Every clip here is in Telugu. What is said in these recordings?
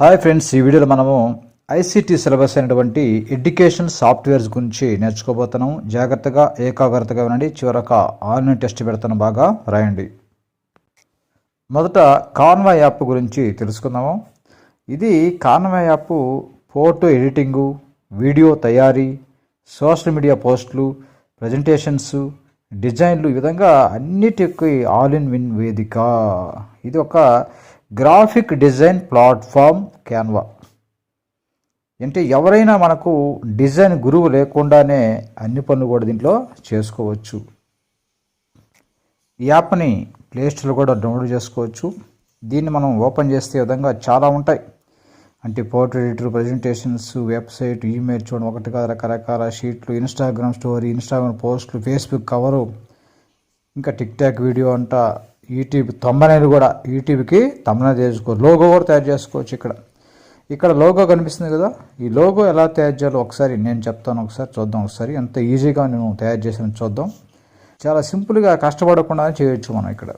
హాయ్ ఫ్రెండ్స్ ఈ వీడియోలో మనము ఐసీటీ సిలబస్ అయినటువంటి ఎడ్యుకేషన్ సాఫ్ట్వేర్స్ గురించి నేర్చుకోబోతున్నాం. జాగ్రత్తగా ఏకాగ్రతగా వినండి చివరక ఆన్లైన్ టెస్ట్ పెడతాను బాగా. రాయండి. మొదట కాన్వా యాప్ గురించి తెలుసుకుందాము. ఇది Canva app photo editing video తయారీ సోషల్ మీడియా పోస్టులు ప్రజెంటేషన్స్ డిజైన్లు ఈ విధంగా అన్నిటికీ ఆల్ ఇన్ విన్ వేదిక. ఇది ఒక గ్రాఫిక్ డిజైన్ ప్లాట్ఫామ్ క్యాన్వా. అంటే ఎవరైనా మనకు డిజైన్ గురువు లేకుండానే అన్ని పనులు కూడా దీంట్లో చేసుకోవచ్చు. ఈ యాప్ని ప్లేస్టోర్లో కూడా డౌన్లోడ్ చేసుకోవచ్చు. దీన్ని మనం ఓపెన్ చేస్తే విధంగా చాలా ఉంటాయి. అంటే photo editor presentations website email చూడడం ఒకటి కాదు రకరకాల షీట్లు ఇన్స్టాగ్రామ్ స్టోరీ ఇన్స్టాగ్రామ్ పోస్టులు ఫేస్బుక్ కవరు ఇంకా టిక్ టాక్ వీడియో అంట యూట్యూబ్ తమ్మనేలు కూడా యూట్యూబ్కి తమ్మనే చేసుకో లోగో కూడా తయారు చేసుకోవచ్చు ఇక్కడ. ఇక్కడ లోగో కనిపిస్తుంది కదా? ఈ లోగో ఎలా తయారు చేయాలో ఒకసారి నేను చెప్తాను ఒకసారి చూద్దాం ఒకసారి. ఎంత ఈజీగా నేను తయారు చేసిన చూద్దాం. చాలా సింపుల్గా కష్టపడకుండా చేయొచ్చు మనం ఇక్కడ.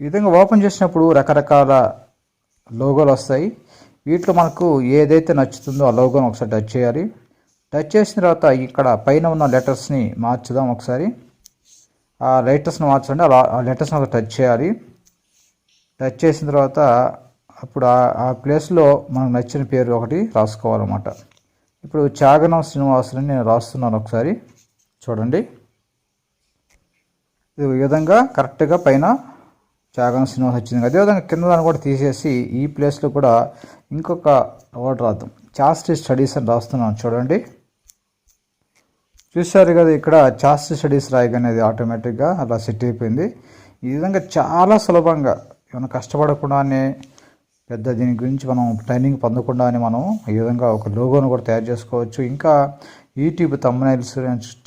ఈ విధంగా ఓపెన్ చేసినప్పుడు రకరకాల లోగోలు వస్తాయి. వీటిలో మనకు ఏదైతే నచ్చుతుందో ఆ లోగోని ఒకసారి టచ్ చేయాలి. టచ్ చేసిన తర్వాత ఇక్కడ పైన ఉన్న లెటర్స్ని మార్చుదాం ఒకసారి. ఆ లెటర్స్ని మార్చండి అలా ఆ లెటర్స్ని ఒక టచ్ చేయాలి. టచ్ చేసిన తర్వాత అప్పుడు ఆ- ప్లేస్లో మనకు నచ్చిన పేరు ఒకటి రాసుకోవాలన్నమాట. ఇప్పుడు చాగనం శ్రీనివాసుని నేను రాస్తున్నాను ఒకసారి చూడండి. ఇది ఈ విధంగా కరెక్ట్గా పైన చాగనం శ్రీనివాస్ వచ్చింది. అదేవిధంగా కింద దాన్ని కూడా తీసేసి ఈ ప్లేస్లో కూడా ఇంకొక వర్డ్ రాద్దాం. చాస్టి స్టడీస్ అని రాస్తున్నాను చూడండి. చూశారు కదా ఇక్కడ చాస్ట్ స్టడీస్ రాయగానే అది ఆటోమేటిక్గా అలా సెట్ అయిపోయింది. ఈ విధంగా చాలా సులభంగా ఏమైనా కష్టపడకుండానే పెద్ద దీని గురించి మనం ట్రైనింగ్ పొందకుండానే మనం ఈ విధంగా ఒక లోగోను కూడా తయారు చేసుకోవచ్చు. ఇంకా యూట్యూబ్ తమ్నైల్స్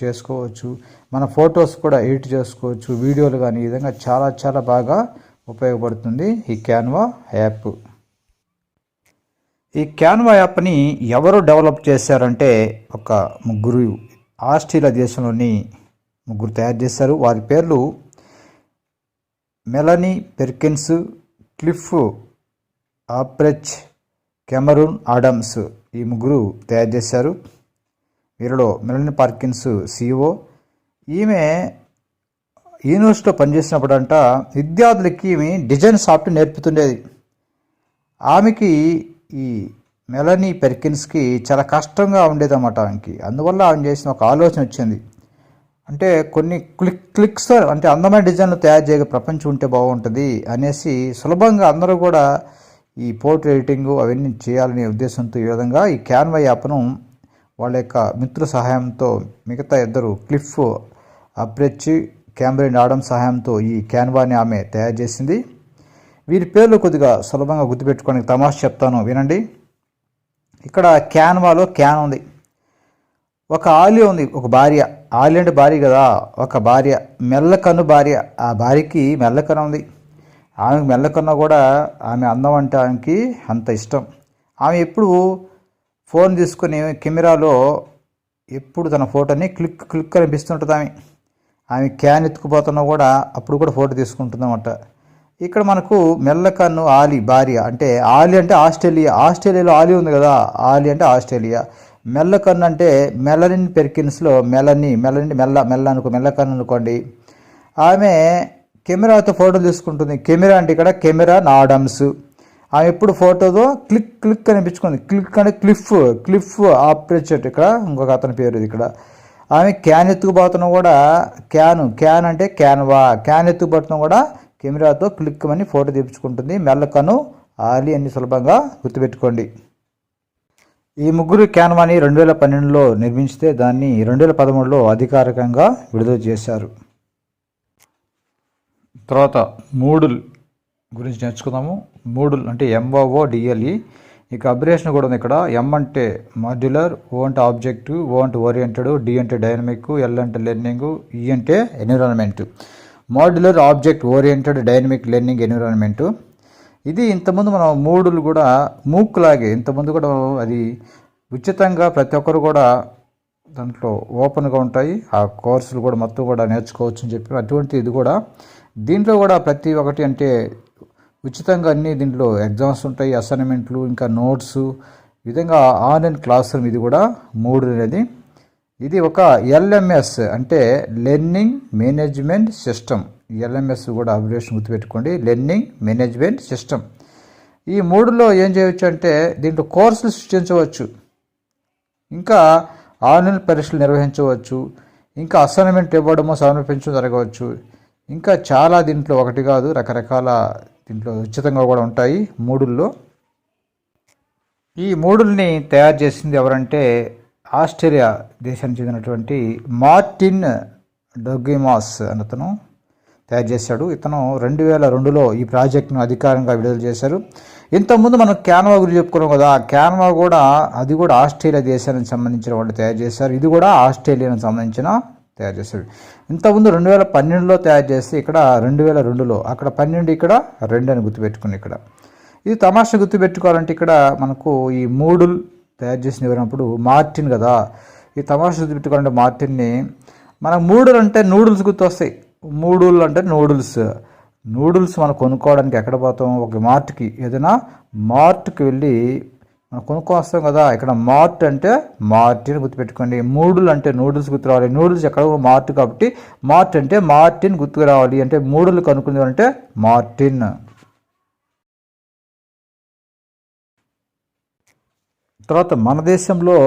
చేసుకోవచ్చు. మన ఫొటోస్ కూడా ఎడిట్ చేసుకోవచ్చు. వీడియోలు కానీ ఈ విధంగా చాలా చాలా బాగా ఉపయోగపడుతుంది ఈ క్యాన్వా యాప్. ఈ క్యాన్వా యాప్ని ఎవరు డెవలప్ చేశారంటే ఒక ముగ్గురు ఆస్ట్రేలియా దేశంలోని ముగ్గురు తయారు చేశారు. వారి పేర్లు Melanie Perkins Cliff Obrecht Cameron Adams ఈ ముగ్గురు తయారు చేశారు. వీరిలో మెలనీ పార్కిన్స్ సిఇఓ ఈమె యూనివర్సిటీలో పనిచేసినప్పుడంట విద్యార్థులకి ఈమె డిజైన్ సాఫ్ట్వేర్ నేర్పుతుండేది. ఆమెకి ఈ మెలనీ పెర్కిన్స్కి చాలా కష్టంగా ఉండేదన్నమాట ఆమెకి. అందువల్ల ఆమె చేసిన ఒక ఆలోచన వచ్చింది. అంటే కొన్ని క్లిక్ క్లిక్స్ అంటే అందమైన డిజైన్లు తయారు చేయగల ప్రపంచం ఉంటే బాగుంటుంది అనేసి సులభంగా అందరూ కూడా ఈ పోర్ట్ ఎడిటింగ్ అవన్నీ చేయాలనే ఉద్దేశంతో ఈ విధంగా ఈ క్యాన్వా యాప్ను వాళ్ళ యొక్క మిత్రుల సహాయంతో మిగతా ఇద్దరు క్లిఫ్ అప్రెచ్ క్యామ్రిన్ ఆడమ్ సహాయంతో ఈ క్యాన్వాని ఆమె తయారు చేసింది. వీరి పేర్లు కొద్దిగా సులభంగా గుర్తుపెట్టుకోవడానికి తమాష చెప్తాను. వినండి. ఇక్కడ క్యాన్వాలో క్యాన్ ఉంది. ఒక ఆలి ఉంది ఒక భార్య. ఆలి అంటే భార్య కదా ఒక భార్య. మెల్లకన్ను భార్య. ఆ భార్యకి మెల్లకన్ను ఉంది. ఆమెకు మెల్లకన్న కూడా ఆమె అందం అంటే ఆమెకి అంత ఇష్టం. ఆమె ఎప్పుడు ఫోన్ తీసుకుని కెమెరాలో ఎప్పుడు తన ఫోటోని క్లిక్ క్లిక్ అనిపిస్తుంటుంది ఆమె. ఆమె క్యాన్ ఎత్తుకుపోతున్నా కూడా అప్పుడు కూడా ఫోటో తీసుకుంటుందన్నమాట. ఇక్కడ మనకు మెల్లకన్ను ఆలి భార్య అంటే ఆలి అంటే ఆస్ట్రేలియా ఆస్ట్రేలియాలో ఆలి ఉంది కదా ఆలి అంటే ఆస్ట్రేలియా. మెల్లకన్ను అంటే మెలనిన్ పెర్కిన్స్లో మెలని మెలని మెల్ల మెల్ల అనుకో మెల్లకన్ను అనుకోండి. ఆమె కెమెరాతో ఫోటోలు తీసుకుంటుంది. కెమెరా అంటే ఇక్కడ కెమెరా నాడమ్స్. ఆమె ఎప్పుడు ఫోటోతో క్లిక్ క్లిక్ అనిపించుకుంది. క్లిక్ అంటే క్లిఫ్ క్లిఫ్ ఆపరేచర్ ఇక్కడ ఇంకొక అతని పేరు ఇది ఇక్కడ. ఆమె క్యాన్ ఎత్తుకుపోతున్నా కూడా క్యాన్ క్యాన్ అంటే క్యాన్వా క్యాన్ ఎత్తుకుపోతున్నా కూడా కెమెరాతో క్లిక్ ఫోటో తీపించుకుంటుంది. మెల్లకను ఆలి అని సులభంగా గుర్తుపెట్టుకోండి. ఈ ముగ్గురు క్యాన్వాని రెండు వేల పన్నెండులో నిర్మించితే దాన్ని రెండు వేల పదమూడులో అధికారికంగా విడుదల చేశారు. తర్వాత మూడుల్ గురించి నేర్చుకుందాము. మూడుల్ అంటే ఎంఓఓ డిఎల్ఈ ఇక అబ్రియేషన్ కూడా ఉంది ఇక్కడ. ఎం అంటే మాడ్యులర్ ఓ అంటే ఆబ్జెక్టివ్ ఓ అంటే ఓరియంటెడ్ డి అంటే డైనమిక్ ఎల్ అంటే లెర్నింగ్ ఈ అంటే environment. Modular object oriented dynamic learning environment ఇది ఇంతకుముందు మనం మూడులు కూడా మూక్ లాగే ఇంతకుముందు కూడా అది ఉచితంగా ప్రతి ఒక్కరు కూడా దాంట్లో ఓపెన్గా ఉంటాయి. ఆ కోర్సులు కూడా మొత్తం కూడా నేర్చుకోవచ్చు అని చెప్పి అటువంటి ఇది కూడా. దీంట్లో కూడా ప్రతి ఒక్కటి అంటే ఉచితంగా అన్ని దీంట్లో ఎగ్జామ్స్ ఉంటాయి అసైన్మెంట్లు ఇంకా నోట్స్ విధంగా ఆన్లైన్ క్లాస్ రూమ్ ఇది కూడా మూడు అనేది ఇది ఒక ఎల్ఎంఎస్ అంటే లెర్నింగ్ మేనేజ్మెంట్ సిస్టమ్. ఎల్ఎంఎస్ కూడా అబ్రివేషన్ గుర్తుపెట్టుకోండి. Learning management system. ఈ మూడులో ఏం చేయవచ్చు అంటే దీంట్లో కోర్సులు సృష్టించవచ్చు. ఇంకా ఆన్లైన్ పరీక్షలు నిర్వహించవచ్చు. ఇంకా అసైన్మెంట్ ఇవ్వడము సమర్పించడం జరగవచ్చు. ఇంకా చాలా దీంట్లో ఒకటి కాదు రకరకాల దీంట్లో ఉచితంగా కూడా ఉంటాయి మూడుల్లో. ఈ మూడుల్ని తయారు చేసింది ఎవరంటే ఆస్ట్రేలియా దేశానికి చెందినటువంటి మార్టిన్ డొగ్గిమాస్ అతను తయారు చేశాడు. ఇతను రెండు వేల రెండులో ఈ ప్రాజెక్ట్ను అధికారంగా విడుదల చేశారు. ఇంతకుముందు మనం క్యాన్వా గురించి చెప్పుకున్నాం కదా ఆ క్యాన్వా కూడా అది కూడా ఆస్ట్రేలియా దేశానికి సంబంధించిన వాళ్ళు తయారు చేశారు. ఇది కూడా ఆస్ట్రేలియాకి సంబంధించిన తయారు చేశాడు ఇంతకుముందు రెండు వేల పన్నెండులో తయారు చేస్తే ఇక్కడ రెండు వేల రెండులో అక్కడ పన్నెండు ఇక్కడ రెండు అని గుర్తుపెట్టుకుని ఇక్కడ. ఇది తమాషా గుర్తుపెట్టుకోవాలంటే ఇక్కడ మనకు ఈ మూడుల్ తయారు చేసిన ఎవరినప్పుడు మార్టిన్ కదా ఈ తమాషా గుర్తుపెట్టుకోవాలంటే మార్టిన్ని. మనకు మూడులు అంటే నూడిల్స్ గుర్తొస్తాయి. మూడులు అంటే నూడిల్స్. నూడిల్స్ మనం కొనుక్కోవడానికి ఎక్కడ పోతాం? ఒక మార్ట్కి. ఏదైనా మార్ట్కి వెళ్ళి మనం కొనుక్కొస్తాం కదా ఇక్కడ మార్ట్ అంటే మార్టిన్ గుర్తుపెట్టుకోండి. మూడులు అంటే నూడిల్స్ గుర్తు రావాలి నూడిల్స్ ఎక్కడ మార్ట్ కాబట్టి మార్ట్ అంటే మార్టిన్ గుర్తుకు రావాలి. అంటే మూడులు కనుక్కునేది అంటే మార్టిన్. తర్వాత మన దేశంలో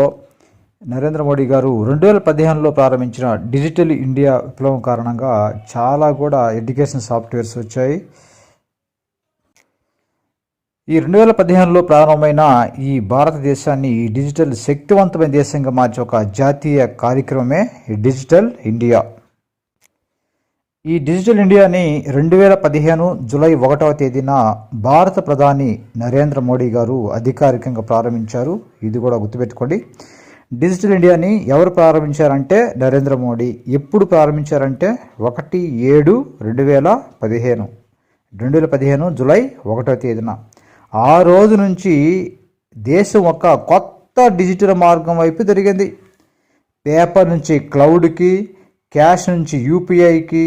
నరేంద్ర మోడీ గారు రెండు వేల పదిహేనులో ప్రారంభించిన డిజిటల్ ఇండియా విప్లవం కారణంగా చాలా కూడా ఎడ్యుకేషన్ సాఫ్ట్వేర్స్ వచ్చాయి. ఈ రెండు వేల పదిహేనులో ప్రారంభమైన ఈ భారతదేశాన్ని ఈ డిజిటల్ శక్తివంతమైన దేశంగా మార్చే ఒక జాతీయ కార్యక్రమమే ఈ డిజిటల్ ఇండియా. ఈ డిజిటల్ ఇండియాని రెండు వేల పదిహేను జులై ఒకటవ తేదీన భారత ప్రధాని నరేంద్ర మోడీ గారు అధికారికంగా ప్రారంభించారు. ఇది కూడా గుర్తుపెట్టుకోండి. డిజిటల్ ఇండియాని ఎవరు ప్రారంభించారంటే నరేంద్ర మోడీ. ఎప్పుడు ప్రారంభించారంటే ఒకటి ఏడు రెండు వేల పదిహేను. రెండు వేల పదిహేను జులై ఒకటవ తేదీన. ఆ రోజు నుంచి దేశం ఒక కొత్త డిజిటల్ మార్గం వైపు జరిగింది పేపర్ నుంచి క్లౌడ్కి క్యాష్ నుంచి యూపీఐకి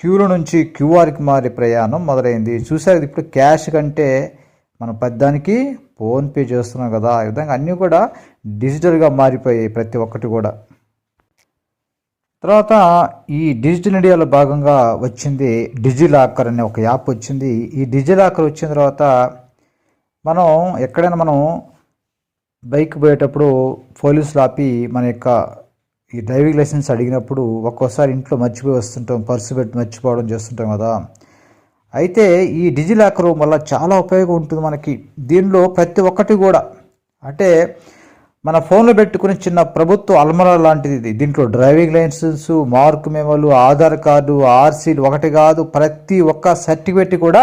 క్యూల నుంచి క్యూఆర్కి మారే ప్రయాణం మొదలైంది. చూసారు ఇప్పుడు క్యాష్ కంటే మనం పెద్దానికి ఫోన్పే చేస్తున్నాం కదా ఈ విధంగా అన్నీ కూడా డిజిటల్గా మారిపోయాయి ప్రతి ఒక్కటి కూడా. తర్వాత ఈ డిజిటల్ ఇండియాలో భాగంగా వచ్చింది డిజిలాకర్ అనే ఒక యాప్ వచ్చింది. ఈ డిజిలాకర్ వచ్చిన తర్వాత మనం ఎక్కడైనా మనం బైక్ పోయేటప్పుడు పోలీసులు ఆపి మన యొక్క ఈ డ్రైవింగ్ లైసెన్స్ అడిగినప్పుడు ఒక్కోసారి ఇంట్లో మర్చిపోయి వస్తుంటాం పర్సు పెట్టి మర్చిపోవడం చేస్తుంటాం కదా. అయితే ఈ డిజిలాకర్ వల్ల చాలా ఉపయోగం ఉంటుంది మనకి. దీనిలో ప్రతి ఒక్కటి కూడా. అంటే మన ఫోన్లో పెట్టుకుని చిన్న ప్రభుత్వ అల్మరా లాంటిది ఇది. దీంట్లో డ్రైవింగ్ లైసెన్స్ మార్క్ మెమోలు ఆధార్ కార్డు ఆర్సీలు ఒకటి కాదు ప్రతి ఒక్క సర్టిఫికెట్ కూడా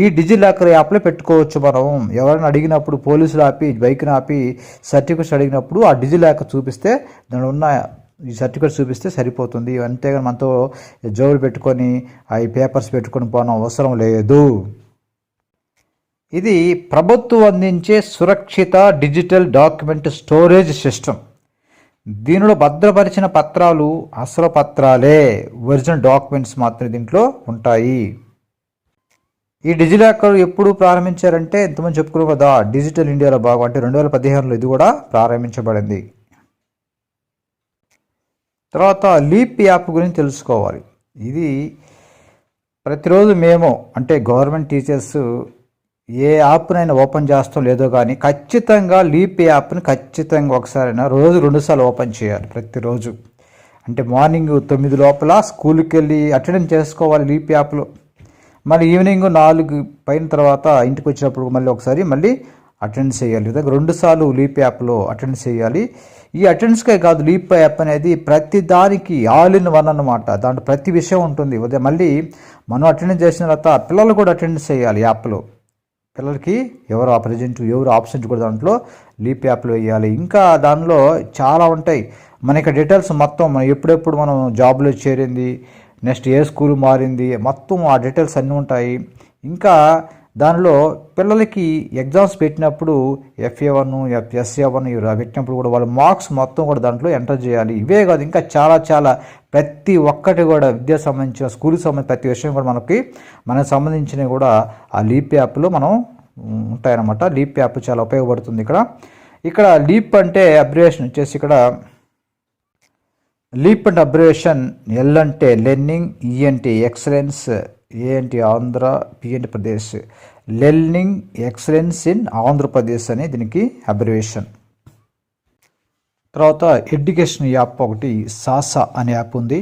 ఈ డిజిలాకర్ యాప్లో పెట్టుకోవచ్చు మనం. ఎవరైనా అడిగినప్పుడు పోలీసులు ఆపి బైక్ని ఆపి సర్టిఫికేట్స్ అడిగినప్పుడు ఆ డిజిలాకర్ చూపిస్తే దాని ఉన్న ఈ సర్టిఫికేట్ చూపిస్తే సరిపోతుంది. అంతేగాని మనతో జోబులు పెట్టుకొని ఈ పేపర్స్ పెట్టుకొని పోవడం అవసరం లేదు. ఇది ప్రభుత్వం అందించే సురక్షిత డిజిటల్ డాక్యుమెంట్ స్టోరేజ్ సిస్టమ్. దీనిలో భద్రపరిచిన పత్రాలు అసలు పత్రాలే. ఒరిజినల్ డాక్యుమెంట్స్ మాత్రమే దీంట్లో ఉంటాయి. ఈ డిజిలాకర్ ఎప్పుడు ప్రారంభించారంటే ఎంతమంది చెప్పుకున్నాం కదా డిజిటల్ ఇండియాలో భాగం. అంటే రెండు వేల పదిహేనులో ఇది కూడా ప్రారంభించబడింది. తర్వాత లీప్ యాప్ గురించి తెలుసుకోవాలి. ఇది ప్రతిరోజు మేము అంటే గవర్నమెంట్ టీచర్స్ ఏ యాప్నైనా ఓపెన్ చేస్తాం లేదో కానీ ఖచ్చితంగా లీప్ యాప్ని ఖచ్చితంగా ఒకసారైనా రోజు రెండుసార్లు ఓపెన్ చేయాలి ప్రతిరోజు. అంటే మార్నింగ్ తొమ్మిది లోపల స్కూల్కి వెళ్ళి అటెండెన్స్ చేసుకోవాలి లీప్ యాప్లో. మళ్ళీ ఈవినింగ్ నాలుగు పైన తర్వాత ఇంటికి వచ్చినప్పుడు మళ్ళీ ఒకసారి మళ్ళీ అటెండ్ చేయాలి. విధంగా రెండు సార్లు లీప్ యాప్లో అటెండ్ చేయాలి. ఈ అటెండ్స్కే కాదు లీప్ యాప్ అనేది ప్రతి దానికి ఆల్ ఇన్ వన్ అన్నమాట. దాంట్లో ప్రతి విషయం ఉంటుంది. ఉదయం మళ్ళీ మనం అటెండ్ చేసిన తర్వాత పిల్లలు కూడా అటెండ్ చేయాలి యాప్లో పిల్లలకి ఎవరు ప్రజెంట్ ఎవరు ఆబ్సెంట్ కూడా దాంట్లో లీప్ యాప్లో వేయాలి. ఇంకా దానిలో చాలా ఉంటాయి. మనకి డీటెయిల్స్ మొత్తం మనం ఎప్పుడెప్పుడు మనం జాబ్లో చేరింది నెక్స్ట్ ఏ స్కూల్ మారింది మొత్తం ఆ డీటెయిల్స్ అన్నీ ఉంటాయి. ఇంకా దానిలో పిల్లలకి ఎగ్జామ్స్ పెట్టినప్పుడు FA one F SA one ఇవి పెట్టినప్పుడు కూడా వాళ్ళ మార్క్స్ మొత్తం కూడా దాంట్లో ఎంటర్ చేయాలి. ఇవే కాదు ఇంకా చాలా చాలా ప్రతి ఒక్కటి కూడా విద్యా సంబంధించిన స్కూల్కి సంబంధించిన ప్రతి విషయం కూడా మనకి మనకు సంబంధించినవి కూడా ఆ లీప్ యాప్లో మనం ఉంటాయన్నమాట. లీప్ యాప్ చాలా ఉపయోగపడుతుంది ఇక్కడ. ఇక్కడ లీప్ అంటే అబ్రివేషన్ వచ్చేసి ఇక్కడ లీప్ అండ్ అబ్రివేషన్ ఎల్ అంటే లెర్నింగ్ ఈ e అంటే ఎక్సలెన్స్ ఏ అంటే ఆంధ్ర పి అంటే Pradesh. Learning excellence in Andhra Pradesh అనే దీనికి అబ్రివేషన్. తర్వాత ఎడ్యుకేషన్ యాప్ ఒకటి సాసా అనే యాప్ ఉంది.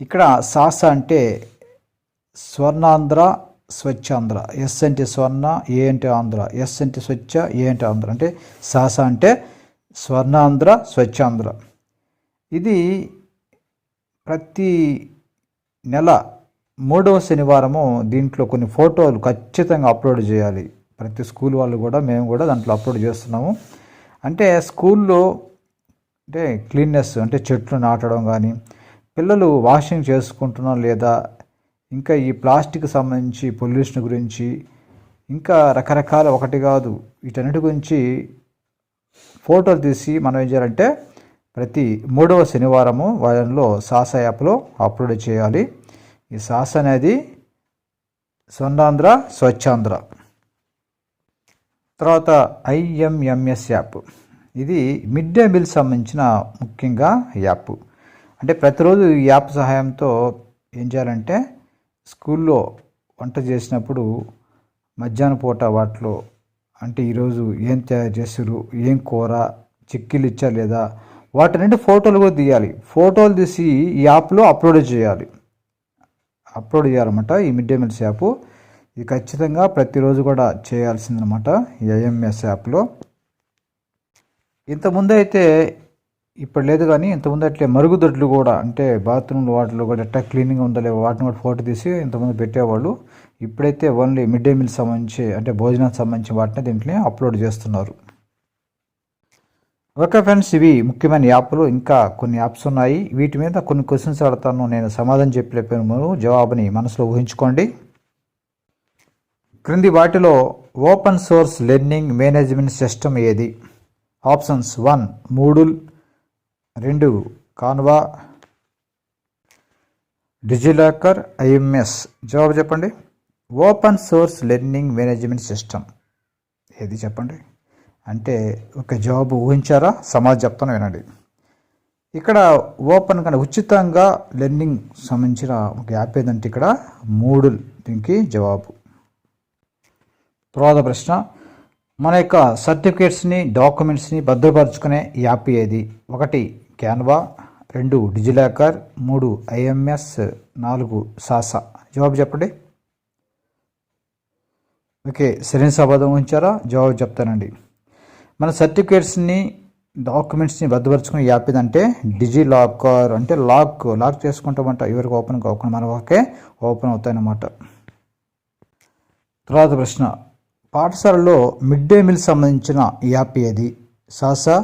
ఇక్కడ సాసా అంటే స్వర్ణాంధ్ర స్వచ్ఛాంధ్ర. ఎస్ అంటే స్వర్ణ ఏ అంటే ఆంధ్ర. ఎస్ అంటే స్వచ్ఛ ఏ అంటే ఆంధ్ర. అంటే సాసా అంటే స్వర్ణాంధ్ర స్వచ్ఛాంధ్ర. ఇది ప్రతి నెల మూడవ శనివారము దీంట్లో కొన్ని ఫోటోలు ఖచ్చితంగా అప్లోడ్ చేయాలి. ప్రతి స్కూల్ వాళ్ళు కూడా మేము కూడా దాంట్లో అప్లోడ్ చేస్తున్నాము. అంటే స్కూల్లో అంటే క్లీన్నెస్ అంటే చెట్లు నాటడం కానీ పిల్లలు వాషింగ్ చేసుకుంటున్నా లేదా ఇంకా ఈ ప్లాస్టిక్ సంబంధించి పొల్యూషన్ గురించి ఇంకా రకరకాల ఒకటి కాదు వీటన్నిటి గురించి ఫోటోలు తీసి మనం ఏం చేయాలంటే ప్రతి మూడవ శనివారము వాళ్ళలో సాస యాప్లో అప్లోడ్ చేయాలి. ఈ సాస్ అనేది స్వర్ణాంధ్ర స్వచ్ఛాంధ్ర. తర్వాత ఐఎంఎంఎస్ యాప్. ఇది మిడ్ డే మీల్ సంబంధించిన ముఖ్యంగా యాప్. అంటే ప్రతిరోజు ఈ యాప్ సహాయంతో ఏం చేయాలంటే స్కూల్లో వంట చేసినప్పుడు మధ్యాహ్న పూట వాటిలో అంటే ఈరోజు ఏం తయారు చేసారు ఏం కూర చిక్కీలు ఇచ్చా లేదా వాటి నుండి ఫోటోలు కూడా తీయాలి. ఫోటోలు తీసి ఈ యాప్లో అప్లోడ్ చేయాలి. అప్లోడ్ చేయాలన్నమాట ఈ మిడ్ డే మీల్స్ యాప్. ఇది ఖచ్చితంగా ప్రతిరోజు కూడా చేయాల్సిందనమాట ఈ ఐఎంఎస్ యాప్లో. ఇంతకుముందు అయితే ఇప్పుడు లేదు కానీ ఇంతకుముందు అట్లే మరుగుదొడ్లు కూడా అంటే బాత్రూమ్లు వాటిలో కూడా ఎట్టా క్లీనింగ్ ఉందో లేవో వాటిని కూడా ఫోటో తీసి ఇంతకుముందు పెట్టేవాళ్ళు. ఇప్పుడైతే ఓన్లీ మిడ్ డే మీల్ సంబంధించి అంటే భోజనానికి సంబంధించి వాటిని దీంట్లో అప్లోడ్ చేస్తున్నారు. ఓకే ఫ్రెండ్స్ ఇవి ముఖ్యమైన యాప్లు. ఇంకా కొన్ని యాప్స్ ఉన్నాయి. వీటి మీద కొన్ని క్వశ్చన్స్ అడతాను నేను సమాధానం చెప్పలేకపోయాను జవాబుని మనసులో ఊహించుకోండి. క్రింది వాటిలో open source learning management system ఏది? ఆప్షన్స్ వన్ మూడుల్ రెండు కాన్వా డిజిలాకర్ ఐఎంఎస్. జవాబు చెప్పండి. Open source learning management system. ఏది చెప్పండి? అంటే ఒక జవాబు ఊహించారా? సమాజ్ చెప్తాను వినండి. ఇక్కడ ఓపెన్ కానీ ఉచితంగా లెర్నింగ్ సంబంధించిన ఒక యాప్ ఏదంటే ఇక్కడ మూడుల్ దీనికి జవాబు. తర్వాత ప్రశ్న మన యొక్క సర్టిఫికేట్స్ని డాక్యుమెంట్స్ని భద్రపరుచుకునే యాప్ ఏది? ఒకటి క్యాన్వా రెండు డిజిలాకర్ మూడు ఐఎంఎస్ నాలుగు సాసా. జవాబు చెప్పండి. ఓకే సరైన సమాధానం ఉంచారా జవాబు చెప్తానండి. మన సర్టిఫికేట్స్ని డాక్యుమెంట్స్ని భద్రపరచుకునే యాప్ ఏదంటే డిజి లాకర్ అంటే లాక్ లాక్ చేసుకుంటామంట. ఎవరికి ఓపెన్ కాకుండా మన ఒకే ఓపెన్ అవుతాయన్నమాట. తర్వాత ప్రశ్న. పాఠశాలలో మిడ్ డే మీల్ సంబంధించిన యాప్ ఏది? సాసా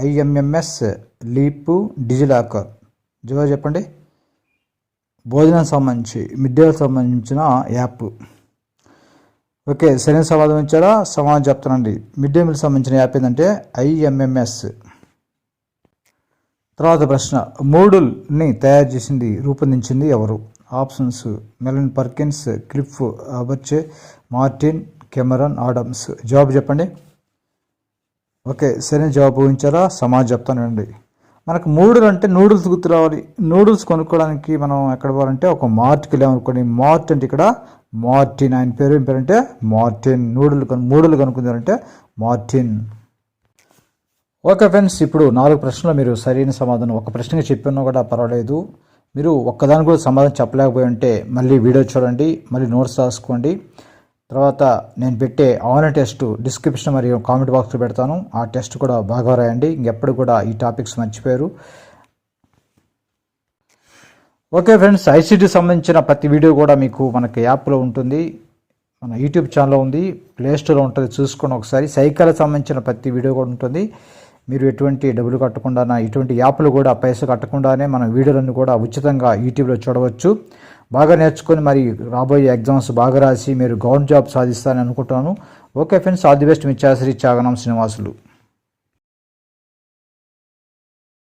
ఐఎంఎంఎస్ లీపు డిజిలాకర్. జవాబు చెప్పండి. భోజనం సంబంధించి మిడ్ డే సంబంధించిన యాప్. ఓకే సరైన సమాధానం ఇచ్చారా సమాధానం చెప్తానండి. మిడ్ డే మీల్ సంబంధించిన యాప్ ఏంటంటే ఐఎంఎంఎస్. తర్వాత ప్రశ్న మూడుల్ని తయారు చేసింది రూపొందించింది ఎవరు? Options melon Perkins Cliff అబర్చే Martin Cameron Adams. జవాబు చెప్పండి. ఓకే సరైన జవాబు ఊహించారా సమాజ్ చెప్తానండి. మనకు మూడులు అంటే నూడిల్స్ గుర్తు రావాలి. నూడిల్స్ కొనుక్కోవడానికి మనం ఎక్కడ పోవాలంటే ఒక మార్ట్కి వెళ్ళామనుకోండి. మార్ట్ అంటే ఇక్కడ మార్టిన్ ఆయన పేరు ఏం పేరు అంటే మార్టిన్ నూడులు కను మూడులు కనుక్కున్నారంటే మార్టిన్. ఓకే ఫ్రెండ్స్ ఇప్పుడు నాలుగు ప్రశ్నలు మీరు సరైన సమాధానం ఒక ప్రశ్నకి చెప్పినా కూడా పర్వాలేదు. మీరు ఒక్కదాని కూడా సమాధానం చెప్పలేకపోయి ఉంటే మళ్ళీ వీడియో చూడండి మళ్ళీ నోట్స్ రాసుకోండి. తర్వాత నేను పెట్టే ఆన్లైన్ టెస్ట్ డిస్క్రిప్షన్ మరియు కామెంట్ బాక్స్లో పెడతాను. ఆ టెస్ట్ కూడా బాగా రాయండి. ఇంకెప్పుడు కూడా ఈ టాపిక్స్ మర్చిపోయారు. ఓకే ఫ్రెండ్స్ ఐసీటీ సంబంధించిన ప్రతి వీడియో కూడా మీకు మనకి యాప్లో ఉంటుంది. మన యూట్యూబ్ ఛానల్లో ఉంది. ప్లేస్టోర్లో ఉంటుంది. చూసుకోండి ఒకసారి. సైకిల్ సంబంధించిన ప్రతి వీడియో కూడా ఉంటుంది. మీరు ఎటువంటి డబ్బులు కట్టకుండా ఎటువంటి యాప్లు కూడా పైసలు కట్టకుండానే మన వీడియోలను కూడా ఉచితంగా యూట్యూబ్లో చూడవచ్చు. బాగా నేర్చుకొని మరి రాబోయే ఎగ్జామ్స్ బాగా రాసి మీరు గవర్నమెంట్ జాబ్ సాధిస్తారని అనుకుంటాను okay friends all the best me Chaganam Srinivasulu.